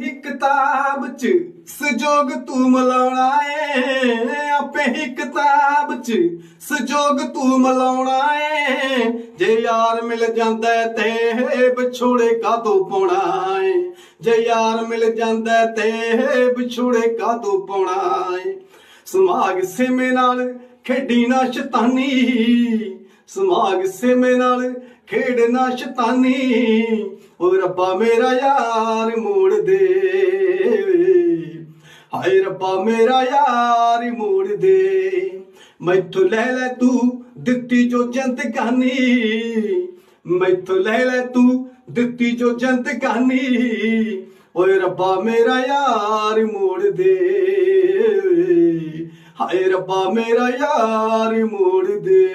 ਹੀ ਕਿਤਾਬ ਚ ਸਜੋਗ ਤੂੰ ਮਲਾਉਣਾ ਏ। ਆਪੇ ਹੀ ਕਿਤਾਬ ਚ ਸਜੋਗ ਤੂੰ ਮਲਾਉਣਾ ਏ। ਜੇ ਯਾਰ ਮਿਲ ਜਾਂਦਾ ਤੇ ਵਿਛੋੜੇ ਕਾਤੋਂ ਪਾਉਣਾ ਏ? ਜੇ ਯਾਰ ਮਿਲ ਜਾਂਦਾ ਏ ਤੇ ਵਿਛੋੜੇ ਕਾਤੋਂ ਪਾਉਣਾ ਏ? ਸਮਾਗ ਸਿਮੇ ਨਾਲ ਖੇਡੀ ਨਾ ਸ਼ੈਤਾਨੀ। ਸਮਾਗ ਸਿਮੇ ਨਾਲ ਖੇਡਣਾ ਸ਼ੈਤਾਨੀ। ਓ ਰੱਬਾ ਮੇਰਾ ਯਾਰ, ਮੋੜ ਦੇ। ਹਾਏ ਰੱਬਾ ਮੇਰਾ ਯਾਰ, ਮੋੜ ਦੇ। ਮੈਥੋਂ ਲੈ ਲੈ ਤੂੰ ਦਿੱਤੀ ਜੋ ਜ਼ਿੰਦਗਾਨੀ ਮੈਥੋਂ ਲੈ ਲੈ ਤੂੰ ਦਿੱਤੀ ਜੋ ਜ਼ਿੰਦਗਾਨੀ ਓਏ ਰੱਬਾ ਮੇਰਾ ਯਾਰ, ਮੋੜ ਦੇ। ਹਾਏ ਰੱਬਾ ਮੇਰਾ ਯਾਰ, ਮੋੜ ਦੇ।